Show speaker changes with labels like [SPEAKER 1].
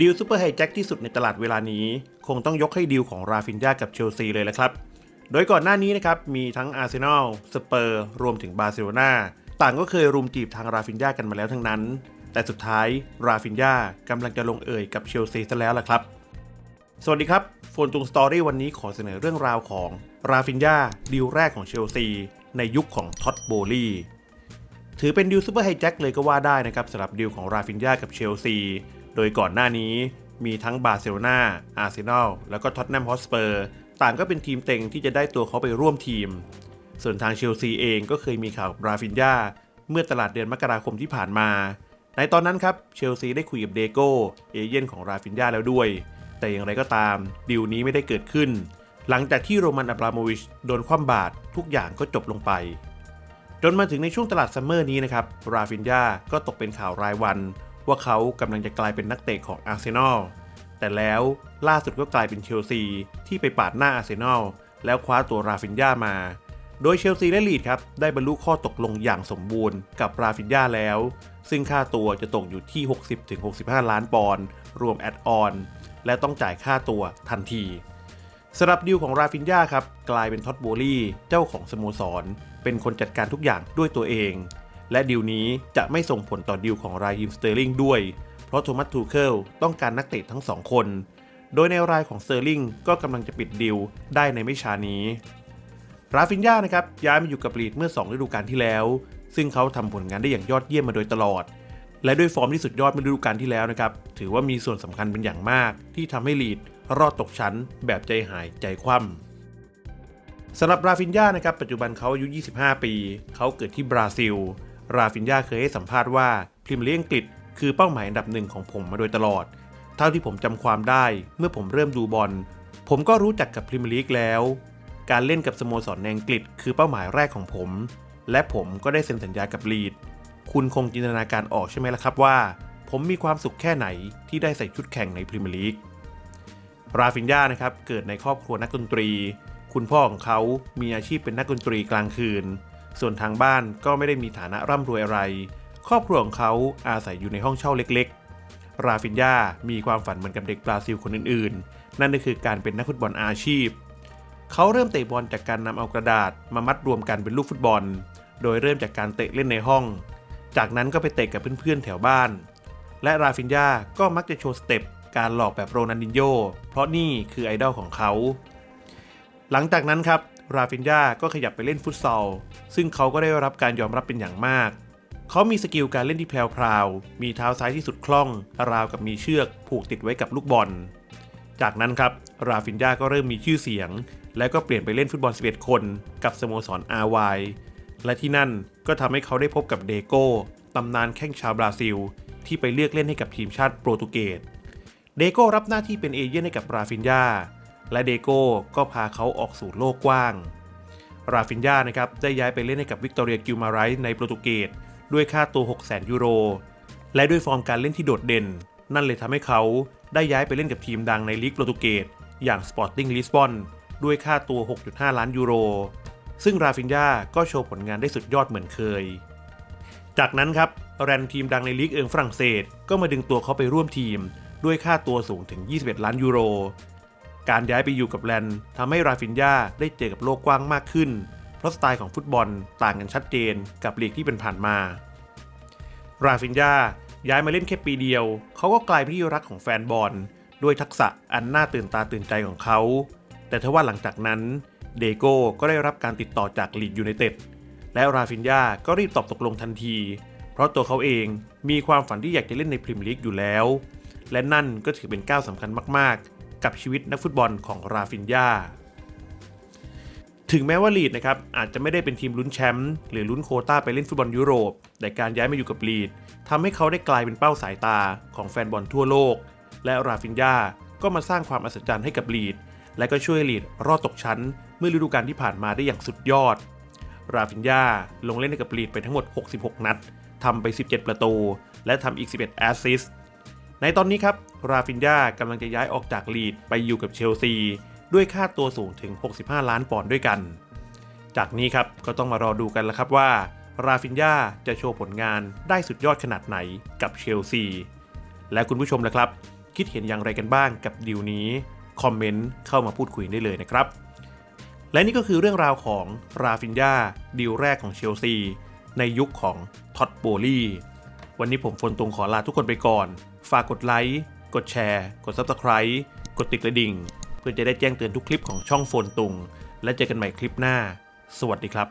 [SPEAKER 1] ดีลซูเปอร์ไฮแจ็คที่สุดในตลาดเวลานี้ คงต้องยกให้ดีลของราฟินยากับเชลซีเลยละครับ โดยก่อนหน้านี้นะครับมีทั้งอาร์เซนอลสเปอร์รวมถึงบาร์เซโลนาต่างก็เคยรุมจีบทางราฟินยากันมาแล้วทั้งนั้น แต่สุดท้ายราฟินยากำลังจะลงเอยกับเชลซีซะแล้วล่ะครับ สวัสดีครับโฟนตุงสตอรี่วันนี้ขอเสนอเรื่องราวของราฟินยาดีลแรกของเชลซีในยุคของท็อตโบลีถือเป็นดีลซูเปอร์ไฮแจ็คเลยก็ว่าได้นะครับสำหรับดีลของราฟินยากับเชลซี โดยก่อนหน้านี้มีทั้งบาร์เซโลนาอาร์เซนอล แล้วก็ท็อตแนมฮอสเปอร์ ต่างก็เป็นทีมเต็งที่จะได้ตัวเขาไปร่วมทีม ส่วนทางเชลซีเองก็เคยมีข่าวราฟินยาเมื่อตลาดเดือนมกราคมที่ผ่านมา ในตอนนั้นครับเชลซีได้คุยกับเดโก้เอเย่นของราฟินยาแล้วด้วย แต่อย่างไรก็ตามดีลนี้ไม่ได้เกิดขึ้น หลังจากที่โรมันอับราโมวิชโดนคว่ำบาตรทุกอย่างก็จบลงไป จนมาถึงในช่วงตลาดซัมเมอร์นี้นะครับราฟินยาก็ตกเป็นข่าวรายวัน ว่าเขากำลังจะกลายเป็นนักเตะของอาร์เซนอล แต่แล้วล่าสุดก็กลายเป็นเชลซีที่ไปปาดหน้าอาร์เซนอลแล้วคว้าตัวราฟินยามา โดยเชลซีและลีดครับได้บรรลุข้อตกลงอย่างสมบูรณ์กับราฟินยาแล้ว ซึ่งค่าตัวจะตกอยู่ที่ 60-65 ล้านปอนด์รวมแอดออน และต้องจ่ายค่าตัวทันทีสำหรับดิวของราฟินยาครับกลายเป็นท็อตโบลี่เจ้าของสโมสร เป็นคนจัดการทุกอย่างด้วยตัวเอง และดิวนี้จะไม่ส่งผลต่อดิวของรายิมสเตอร์ลิงด้วย เพราะโทมัสทูเคิลต้องการนักเตะทั้งสองคน โดยในรายของสเตอร์ลิงก็กำลังจะปิดดิวได้ในไม่ช้านี้ ราฟินยานะครับย้ายมาอยู่กับลีดเมื่อ2ฤดูกาลที่แล้ว ซึ่งเขาทำผลงานได้อย่างยอดเยี่ยมมาโดยตลอด และด้วยฟอร์มที่สุดยอดเมื่อฤดูกาลที่แล้วนะครับถือว่ามีส่วนสำคัญเป็นอย่างมาก ที่ทำให้ลีดรอดตกชั้น แบบใจหายใจคว่ำสำหรับราฟินยานะครับปัจจุบันเขาอายุ 25 ปี เขาเกิดที่บราซิล ราฟินยาเคยให้สัมภาษณ์ว่าพรีเมียร์ลีกอังกฤษคือเป้าหมายอันดับหนึ่งของผมมาโดยตลอด เท่าที่ผมจำความได้เมื่อผมเริ่มดูบอล ผมก็รู้จักกับพรีเมียร์ลีกแล้ว การเล่นกับสโมสรในอังกฤษคือเป้าหมายแรกของผม และผมก็ได้เซ็นสัญญากับลีด คุณคงจินตนาการออกใช่ไหมล่ะครับว่า ผมมีความสุขแค่ไหนที่ได้ใส่ชุดแข่งในพรีเมียร์ลีก ราฟินยานะครับเกิดในครอบครัวนักดนตรี คุณพ่อของเขามีอาชีพเป็นนักดนตรีกลางคืน ส่วนทางบ้านก็ไม่ได้มีฐานะร่ำรวยอะไร ครอบครัวของเขาอาศัยอยู่ในห้องเช่าเล็กๆ ราฟินยามีความฝันเหมือนกับเด็กบราซิลคนอื่นๆ นั่นก็คือการเป็นนักฟุตบอลอาชีพ เขาเริ่มเตะบอลจากการนำเอากระดาษมามัดรวมกันเป็นลูกฟุตบอล โดยเริ่มจากการเตะเล่นในห้อง จากนั้นก็ไปเตะกับเพื่อนๆแถวบ้าน และราฟินยาก็มักจะโชว์สเต็ปการหลอกแบบโรนันดินโญเพราะนี่คือไอดอลของเขา หลังจากนั้นครับ ราฟินยาก็ขยับไปเล่นฟุตซอล ซึ่งเขาก็ได้รับการยอมรับเป็นอย่างมาก เขามีสกิลการเล่นที่แพรวๆ มีเท้าซ้ายที่สุดคล่อง ราวกับมีเชือกผูกติดไว้กับลูกบอล จากนั้นครับ ราฟินยาก็เริ่มมีชื่อเสียง และก็เปลี่ยนไปเล่นฟุตบอล 11 คน กับสโมสร RY และที่นั่นก็ทำให้เขาได้พบกับเดโก้ตำนานแข้งชาวบราซิล ที่ไปเลือกเล่นให้กับทีมชาติโปรตุเกส เดโก้รับหน้าที่เป็นเอเย่นให้กับราฟินยา และเดโก้ก็พาเขาออกสู่โลกกว้าง ราฟินยานะครับได้ย้ายไปเล่นให้กับวิกตอเรียกิลมาไรส์ในโปรตุเกสด้วยค่าตัว 600,000 ยูโร และด้วยฟอร์มการเล่นที่โดดเด่น นั่นเลยทำให้เขาได้ย้ายไปเล่นกับทีมดังในลีกโปรตุเกสอย่าง Sporting Lisbon ด้วยค่าตัว 6.5 ล้านยูโร ซึ่งราฟินยาก็โชว์ผลงานได้สุดยอดเหมือนเคย จากนั้นครับแรนทีมดังในลีกเอิงฝรั่งเศส ก็มาดึงตัวเขาไปร่วมทีม ด้วยค่าตัวสูงถึง 21 ล้านยูโร การย้ายไปอยู่กับแรนทำให้ราฟินยาได้เจอกับโลกกว้างมากขึ้น เพราะสไตล์ของฟุตบอลต่างกันชัดเจนกับลีกที่เป็นผ่านมา ราฟินยาย้ายมาเล่นแค่ปีเดียว เขาก็กลายเป็นที่รักของแฟนบอล ด้วยทักษะอันน่าตื่นตาตื่นใจของเขา แต่ทว่าหลังจากนั้นเดโก้ก็ได้รับการติดต่อจากลีดยูไนเต็ดและราฟินยาก็รีบตอบตกลงทันที เพราะตัวเขาเองมีความฝันที่อยากจะเล่นในพรีเมียร์ลีกอยู่แล้ว และนั่นก็ถือเป็นก้าวสำคัญมากๆ กับชีวิตนักฟุตบอลของราฟินยาถึงแม้ว่าลีดนะครับอาจจะไม่ได้เป็นทีมลุ้นแชมป์หรือลุ้นโคต้าไปเล่นฟุตบอลยุโรป แต่การย้ายมาอยู่กับลีดทำให้เขาได้กลายเป็นเป้าสายตาของแฟนบอลทั่วโลก และราฟินยาก็มาสร้างความอัศจรรย์ให้กับลีดและก็ช่วยลีดรอดตกชั้น เมื่อฤดูกาลที่ผ่านมาได้อย่างสุดยอด ราฟินยาลงเล่นให้กับลีดไปทั้งหมด 66 นัดทำไป 17 ประตู และทำอีก 11 แอสซิสต์ ในตอนนี้ครับราฟินยากำลังจะย้ายออกจากลีดไปอยู่กับเชลซี ด้วยค่าตัวสูงถึง 65 ล้านปอนด์ด้วยกัน จากนี้ครับก็ต้องมารอดูกันแล้วครับว่า ราฟินยาจะโชว์ผลงานได้สุดยอดขนาดไหนกับเชลซี และคุณผู้ชมล่ะครับ คิดเห็นอย่างไรกันบ้างกับดีลนี้ คอมเมนต์เข้ามาพูดคุยได้เลยนะครับ และนี่ก็คือเรื่องราวของราฟินยาดีลแรกของเชลซี ในยุคของท็อตโบลี วันนี้ผมฝนตุงขอลาทุกคนไปก่อน ฝากกดไลค์ กดแชร์ กด Subscribe กดติดกระดิ่ง เพื่อจะได้แจ้งเตือนทุกคลิปของช่องโฟนตุง และเจอกันใหม่คลิปหน้า สวัสดีครับ